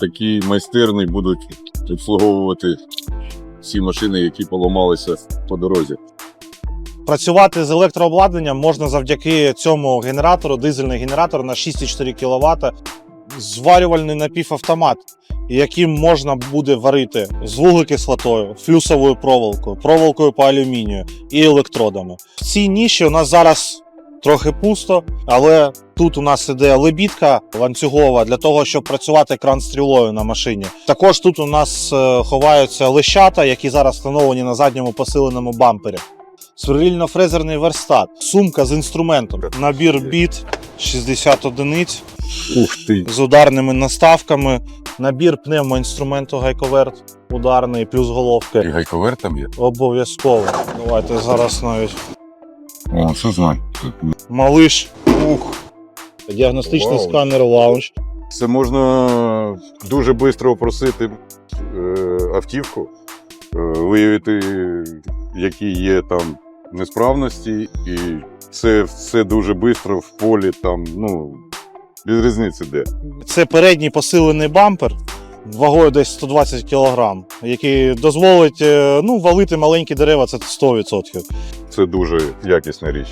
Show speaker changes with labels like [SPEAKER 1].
[SPEAKER 1] такі майстерні будуть обслуговувати всі машини, які поламалися по дорозі.
[SPEAKER 2] Працювати з електрообладнанням можна завдяки цьому генератору, дизельний генератор на 6,4 кВт, зварювальний напівавтомат, яким можна буде варити з вуглекислотою, флюсовою проволокою, проволокою по алюмінію і електродами. В цій ніші у нас зараз трохи пусто, але тут у нас іде лебідка ланцюгова для того, щоб працювати кран-стрілою на машині. Також тут у нас е, ховаються лещата, які зараз встановлені на задньому посиленому бампері. Сверлільно-фрезерний верстат, сумка з інструментом, набір біт 60 одиниць
[SPEAKER 1] Ух ти!
[SPEAKER 2] з ударними наставками, набір пневмоінструменту гайковерт ударний плюс
[SPEAKER 1] І
[SPEAKER 2] головки.
[SPEAKER 1] гайковер там є.
[SPEAKER 2] Обов'язково. Давайте зараз навіть
[SPEAKER 1] О, що знай.
[SPEAKER 2] малиш. Ух. Діагностичний
[SPEAKER 1] Вау.
[SPEAKER 2] сканер лаунж.
[SPEAKER 1] Це можна дуже швидко опросити е, автівку, е, виявити, які є там несправності, і це все дуже швидко в полі, там, ну, без різниці де.
[SPEAKER 2] Це передній посилений бампер вагою десь 120 кг, який дозволить е, ну, валити маленькі дерева, це 100%.
[SPEAKER 1] Це дуже якісна річ.